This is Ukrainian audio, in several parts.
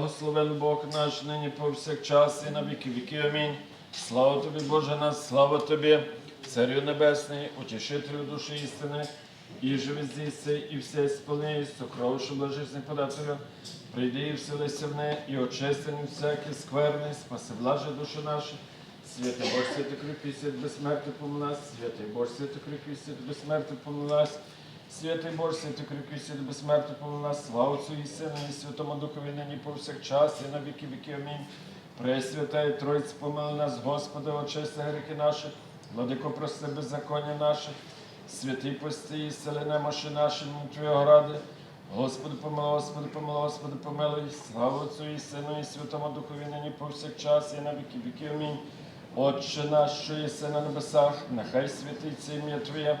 Благословен Бог наш нині повсякчас і на віки віки. Амінь. Слава тобі, Боже наш, слава тобі, Царю Небесний, утішителю душі істини, і живи здійси, і все сповни, сокровишу блажисних подателю. Прийди і вселися в неї, і очистини всякі скверни, спаси блаже душі наші. Святий Боже, святий кріпкий, свят безсмертний помил нас, святий Боже, святий кріпкий, свят безсмертний помил нас. Святий Боже, святий кріпкий, свят безсмертний помил нас, слава Отцю і Сину, і Святому Духові нині повсякчас, і на віки віки. Амінь. Пресвята і Тройці помили нас, Господи, очисти гріхи наші, владико прости беззаконня наші, святий пости і сели немощі наші, на Твого ради. Господи, помилуй, Господи, помилуй, Господи, помилуй, слава Отцю і Сину, і Святому Духові нині повсякчас, і на віки віки. Амінь. Отче наш, що єси на небесах, нехай святиться ім'я Твоє,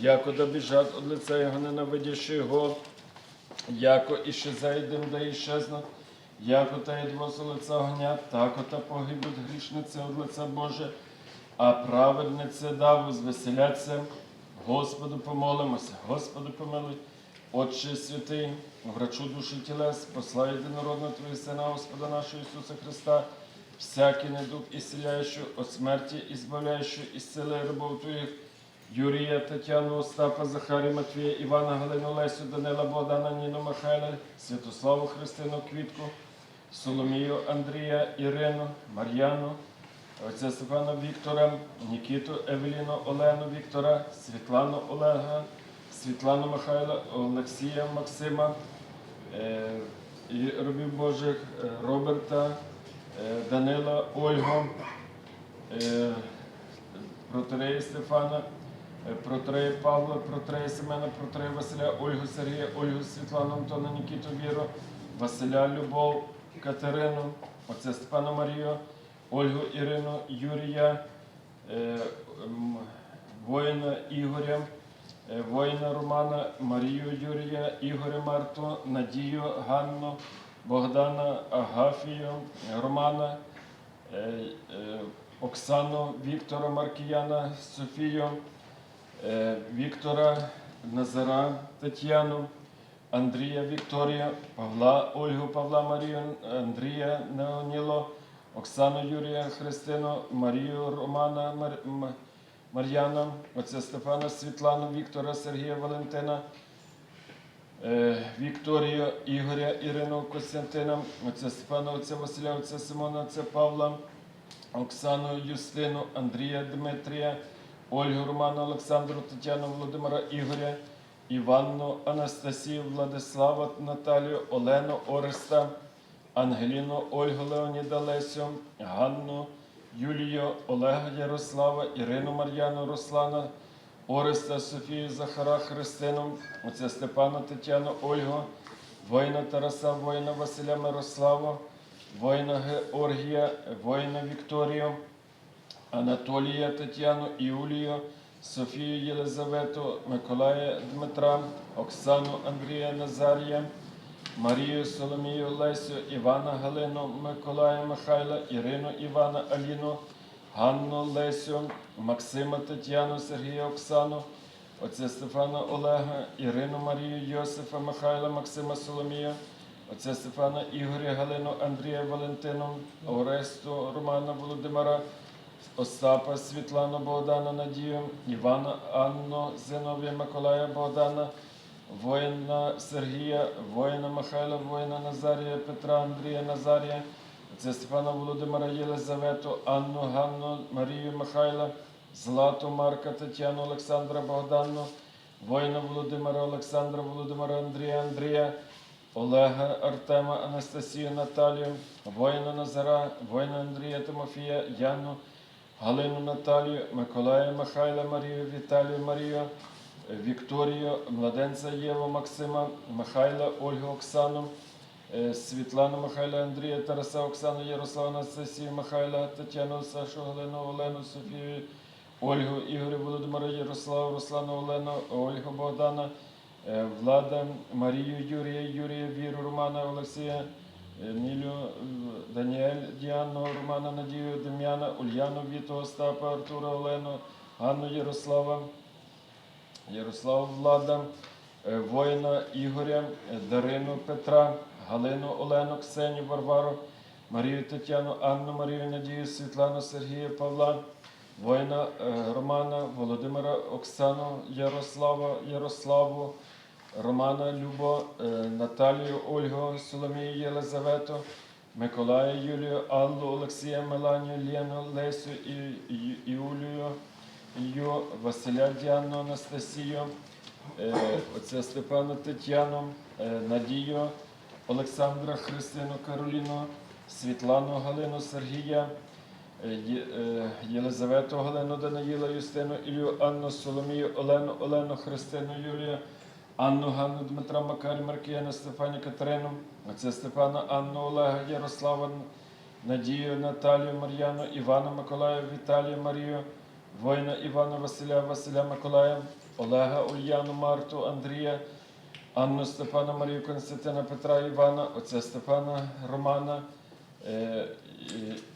яко да біжать од лиця Його, ненавидячи Його, яко і ще зайдем, да іщезнуть, яко та єдво з лиця огня, тако та погибуть грішниці од лиця Боже, а праведниці да возвеселяться. Господу помолимося, Господу помилуй. Отче святий, врачу душі тілес, посла єдинородного Твого Сина, Господа нашого Ісуса Христа, всякий недуг ісціляючий, от смерті ізбавляючий, ісцели рабов Твоїх, Юрія, Тетяну, Остапа, Захарі, Матвія, Івана, Галину, Лесю, Данила, Богдана, Ніну, Михайла, Святославу, Христину, Квітку, Соломію, Андрія, Ірину, Мар'яну, отця Стефана Віктора, Нікіту, Евеліну, Олену Віктора, Світлану Олега, Світлану Михайла, Олексія Максима, е, і робів Божих е, Роберта, е, Данила, Ольгу, е, протерея Стефана, е, протерея Павла, протерея Семена, протерея Василя, Ольгу Сергія, Ольгу Світлану, Антона, Нікіту Віру, Василя Любов, Катерину, отця Степана Марію, Ольгу Ірину, Юрія, е, воїна Ігоря, е, воїна Романа, Марію Юрія, Ігоря Марту, Надію, Ганну, Богдана, Агафію, Романа, Оксану, Віктора Маркіяна, Софію, Віктора Назара, Тетяну, Андрія Вікторія, Павла, Ольгу Павла Марію, Андрія Неоніло, Оксану Юрія Христину, Марію Романа Мар... Мар'яна, отця Стефана Світлану, Віктора Сергія Валентина, е, Вікторію, Ігоря, Ірину Костянтина, отця Степана, отця Василя, отця Симона, отця Павла, Оксану Юстину, Андрія Дмитрія, Ольгу Роману, Олександру, Тетяну, Володимира Ігоря, Іванну, Анастасію, Владислава, Наталію, Олену, Ореста, Ангеліну, Ольгу, Леоніда Лесю, Ганну, Юлію, Олега Ярослава, Ірину Мар'яну, Руслана, Ореста, Софію, Захара, Христину, отця Степана, Тетяну, Ольгу, воїна Тараса, воїна Василя Мирославу, воїна Георгія, воїна Вікторію, Анатолія Тетяну, Іулію, Софію Єлизавету, Миколая Дмитра, Оксану Андрія Назарія, Марію Соломію Лесю, Івана Галину, Миколая Михайла, Ірину Івана Аліну, Ганну Лесю, Максима Тетяну, Сергія Оксану, отця Стефана Олега, Ірину Марію Йосифа Михайла, Максима Соломія, отця Стефана Ігоря Галину, Андрія Валентину, Оресту Романа Володимира, Остапа Світлану Богдана Надію, Івана Анну Зиновія Миколая Богдана, воїна Сергія, воїна Михайла, воїна Назарія, Петра Андрія Назарія, отця Степана Володимира Єлизавету, Анну Ганну, Марію Михайла, Злату Марка, Тетяну Олександра Богдану, воїна Володимира Олександра, Володимира Андрія Андрія, Олега Артема, Анастасію Наталію, воїна Назара, воїна Андрія Тимофія, Яну, Галину Наталію, Миколая Михайла Марію, Віталію Марію, Вікторію, младенця Єву Максима, Михайла, Ольгу Оксану, е, Світлану Михайла, Андрія, Тараса, Оксану, Ярослава, Анастасію, Михайла, Тетяну, Сашу, Галину, Олену, Софію, Ольгу, Ігоря, Володимира, Ярослава, Руслану, Олену, Ольгу, Богдана, е, Влада, Марію, Юрія, Юрія, Віру, Романа, Олексія, е, е, Даніель, Діану, Романа, Надію, Дем'яна, Ульяну, Віту, Остапа, Артура, Олену, Ганну, Ярослава, Ярослава Влада, е, воїна Ігоря, е, Дарину Петра, Галину Олену, Ксенію Варвару, Марію Тетяну, Анну Марію Надію, Світлану Сергія Павла, воїна е, Романа, Володимира Оксану, Ярослава, Ярославу, Романа Любо, е, Наталію Ольгу, Соломію Єлизавету, Миколая Юлію, Аллу, Олексія, Меланію, Лену, Лесю і, і, Іулію, Ію, Василя Діану, Анастасію, е, оце Степана Тетяну, е, Надію, Олександра, Христину, Кароліну, Світлану, Галину, Сергія, Єлизавету, Галину, Даниїла, Юстину, Ілію, Анну, Соломію, Олену, Олену, Христину, Юлію, Анну, Ганну, Дмитра, Макарі, Маркіяна, Стефані, Катерину, оце Степана, Анну, Олега, Ярослава, Надію, Наталію, Мар'яну, Івана, Миколая, Віталію, Марію, воїна Івана, Василя, Василя, Миколая, Олега, Ульяну, Марту, Андрія, Анну, Степана, Марію, Константина, Петра, Івана, отця Степана, Романа, е,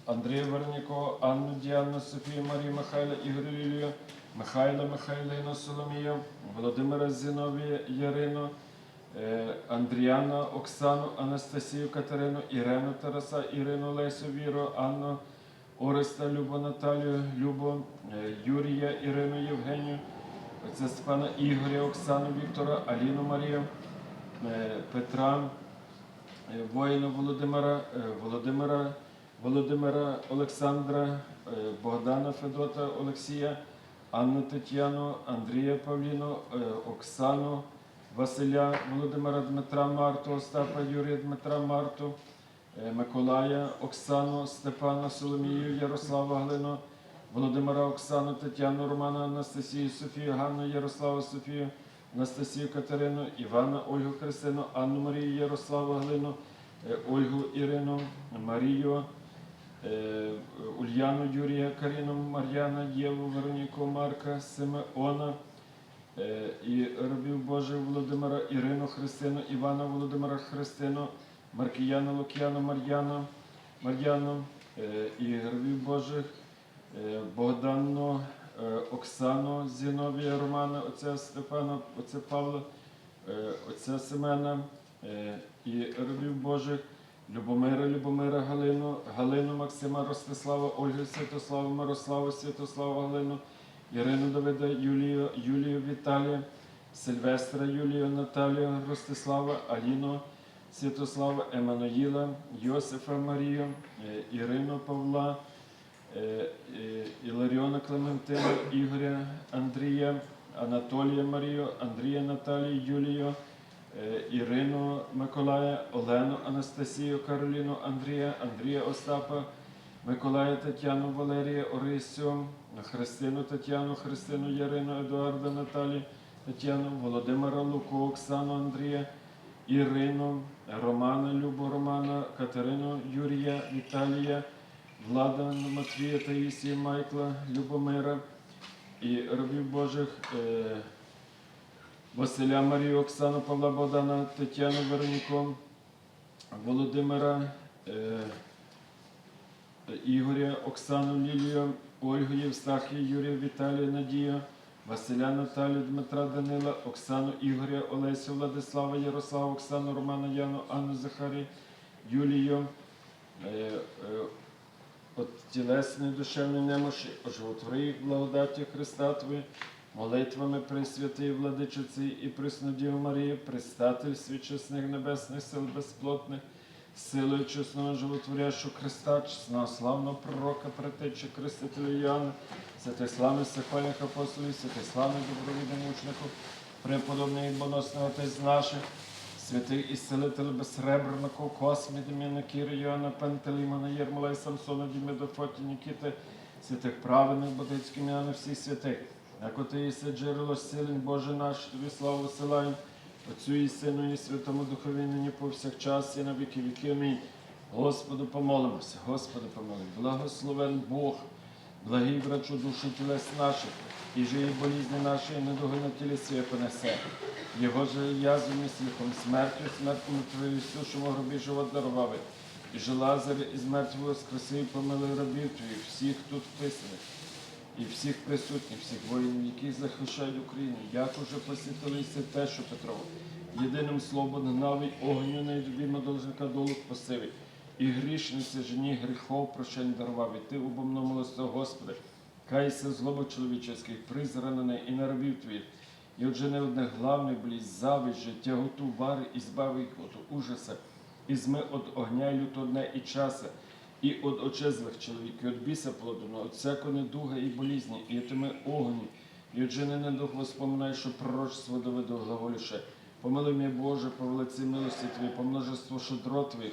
Андрія Верніко, Анну, Діану, Софію, Марію, Михайла, Ігоря Лілію, Михайла, Михайлину, Соломію, Володимира Зіновія, Ярину, е, Андріана, Оксану, Анастасію, Катерину, Ірену, Тараса, Ірину, Лесю, Віру, Анну, Ореста, Любу, Наталію, Любу, е, Юрія, Ірину, Євгенію, отця Степана Ігоря, Оксану, Віктора, Аліну Марію, е, Петра, воїна Володимира, Володимира, Володимира Олександра, Богдана Федота, Олексія, Анну Тетяну, Андрія Павліну, е, Оксану, Василя, Володимира Дмитра Марту, Остапа Юрія Дмитра Марту, е, Миколая, Оксану, Степана, Соломію, Ярослава Галину, Володимира Оксану, Тетяну, Романа, Анастасію, Софію, Ганну, Ярослава, Софію, Анастасію Катерину, Івана, Ольгу Христину, Анну Марію, Ярославу Галину, е, Ольгу Ірину, Марію, Ульяну Юрія, Каріну, Мар'яна, Єву, Вероніку, Марка, Симеона, е, і рабів Божих Володимира, Ірину, Христину, Івана, Володимира, Христину, Маркіяна, Лук'яна, Мар'яна, Мар'яну, е, і рабів Божих е, Богдану, е, Оксану, Зіновія, Романа, отця Степана, отця Павла, е, отця Семена е, і рабів Божих, Любомира, Любомира, Галину, Галину, Максима, Ростислава, Ольгу, Святославу, Мирославу, Святославу, Галину, Ірину Давида, Юлію, Юлію Віталія, Сильвестра, Юлію, Наталію, Ростислава, Аліну, Святослава, Еммануїла, Йосифа Марію, е, Ірину Павла, е, е, Іларіона Клементину, Ігоря, Андрія, Анатолія Марію, Андрія Наталію, Юлію, Ірину Миколая, Олену Анастасію, Кароліну, Андрія, Андрія Остапа, Миколая Тетяну, Валерія, Орисю, Христину Тетяну, Христину Ярину, Едуарда Наталі, Тетяну, Володимира Луку, Оксану Андрія, Ірину, Романа, Любу Романа, Катерину, Юрія, Віталія, Влада Матвія, Таїсія, Майкла, Любомира і рабів Божих е, Василя Марію, Оксану, Павла Богдана, Тетяну Вероніку, Володимира, е, Ігоря, Оксану Лілію, Ольгу Євстахію, Юрія Віталія Надію, Василя Наталію, Дмитра Данила, Оксану Ігоря, Олесю, Владислава, Ярослава, Оксану, Романа Яну, Анну Захарі, Юлію, е, е, от тілесної душевної немощі, оживотвори благодаті Христа Твої, молитвами Пресвятої Владичиці і Преснодіву Марії, предстатель свічесних небесних сил безплотних, силою чесного животворящого Христа, чесного славного пророка, предтечі Крестителя Іоанна, святих славних сихвальних апостолів, святих славних добровідних мучників, преподобний і боносний Отець наших, святих ісцелителів безсребреного, Космі, Деміна, Кіри, Йоанна, Пантелеймона, Єрмола і Самсона, Діми, Дофоті, Нікіти, святих праведних, Ботицьких ім'яни всіх святих. Як ти джерело силень, Боже наш, тобі славу висилаємо, Отцю і Сину, і Святому Духові, нині повсякчас, і на віки віки. Амінь. Господу помолимося, Господи помилуй. Благословен Бог, благий врачу душі тілес наших, і жиї болізні наші, і недуги на тілі своє понесе. Його же язвами сліхом, смертю, смертному твою сушому гробі живот дарував. І же Лазар із мертвого воскресив, помилуй рабів твоїх, всіх тут вписаних і всіх присутніх, всіх воїнів, які захищають Україну, як уже посвятилися те, що Петрово, єдиним словом гнав і огню найдобімо должника долу посивий, і грішниці жені гріхов прощень дарував, і ти убомно милостив, Господи, кайся злобу чоловіческих, призранене і на рабів твоїх, і отже не одне главне болість, зависть, життя, готу, вари, і збави їх от ужаса, і зми от огня люто одне і часа, і від очезлих чоловіків, і від біса плодоного, від всякої недуги і болізні, і тими огні, і от жени недух воспоминай, що пророчество доведу глаголіше. Помилуй мій Боже, по велиці милості Твої, по множеству шедро Твоїх,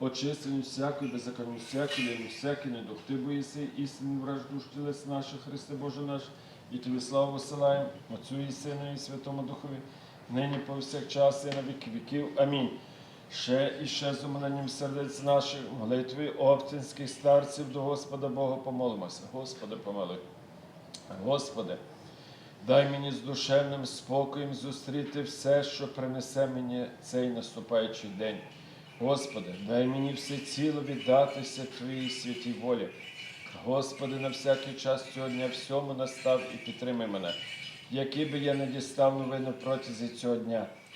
очистені всякої беззаконні, всякий лінь, всякий недух. Ти боїси істинний враж душ тілес наших, Христе Боже наш, і Тобі славу посилаємо, Отцю і Сину, і Святому Духові, нині повсякчас і на віки віків. Амінь. Ще і ще з умиленням сердець наших, молитві оптинських старців до Господа Бога помолимося. Господи, помилуй. Господи, дай мені з душевним спокоєм зустріти все, що принесе мені цей наступаючий день. Господи, дай мені все ціло віддатися Твоїй святій волі. Господи, на всякий час цього дня всьому настав і підтримай мене, які би я не дістав новини протязі цього дня.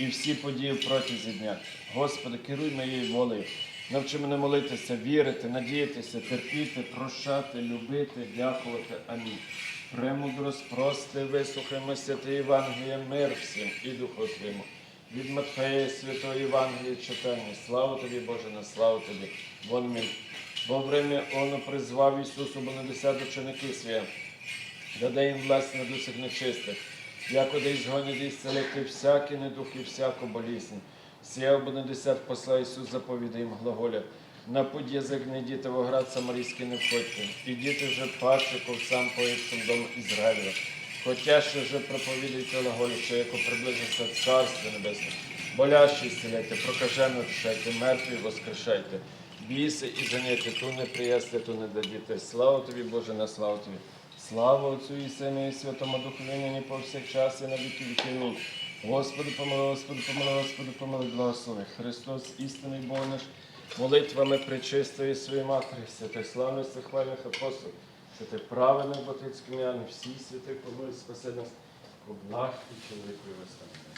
і всі події в протязі дня. Господи, керуй моєю волею. Навчи мене молитися, вірити, надіятися, терпіти, прощати, любити, дякувати. Амінь. Премудрость, прости, вислухаймо святе Євангеліє, мир всім і Духу Твоєму. Від Матфея Святого Євангелія читання. Слава тобі, Боже, на славу тобі. Вон мій. Во время оно призвав Ісусу бонадесят ученики своє, даде їм власть над нечистих, якоди ізгонять і зцелити всякі недух і всяку болізнь. Сіяв бонадесят посла Ісус заповіда їм глаголя. На путь язик не йдіте в оград самарійський не входьте, ідіте вже паче ковцам поїдцям дому Ізраїля. Хоча ще вже проповідуйте глаголі, що яко приблизиться Царство Небесне. Болящі зціляйте, прокажено очищайте, мертві воскрешайте. Біси і жените, ту не приясти, ту не дадіте. Слава тобі, Боже, на славу тобі. Слава Отцю і Сину і Святому Духу, нині повсякчас і на віки віки. Господи, помилуй, Господи, помилуй, Господи, помилуй, благослови. Христос, істинний Бог наш, молитвами причистої своєї матері, святих славних хвальних апостолів, святих праведних батьківських м'ян, всі святих помилуй, спаси нас, облах і чоловікові вистави.